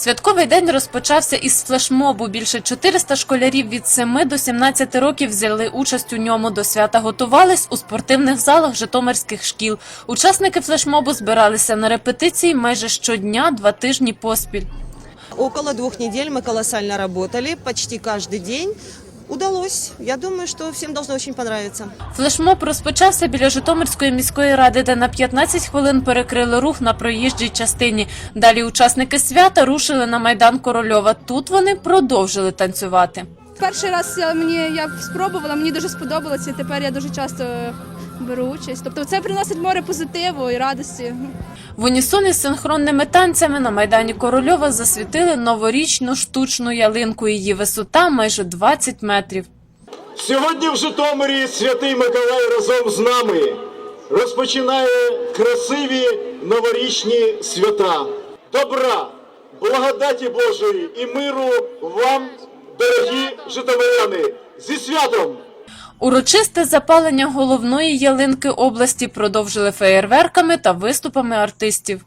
Святковий день розпочався із флешмобу. Більше 400 школярів від 7 до 17 років взяли участь у ньому. До свята готувались у спортивних залах житомирських шкіл. Учасники флешмобу збиралися на репетиції майже щодня, два тижні поспіль. Около двух недель мы колоссально работали, почти каждый день. Удалось. Я думаю, що всім должно очень понравиться. Флешмоб розпочався біля Житомирської міської ради, де на 15 хвилин перекрили рух на проїжджій частині. Далі учасники свята рушили на майдан Корольова. Тут вони продовжили танцювати. Перший раз я, мені я спробувала, мені дуже сподобалося, і тепер я дуже часто беру участь. Тобто це приносить море позитиву і радості. В унісон із синхронними танцями на майдані Корольова засвітили новорічну штучну ялинку. Її висота майже 20 метрів. Сьогодні в Житомирі святий Миколай разом з нами розпочинає красиві новорічні свята. Добра, благодаті Божої і миру вам, дорогі житомиряни, зі святом! Урочисте запалення головної ялинки області продовжили феєрверками та виступами артистів.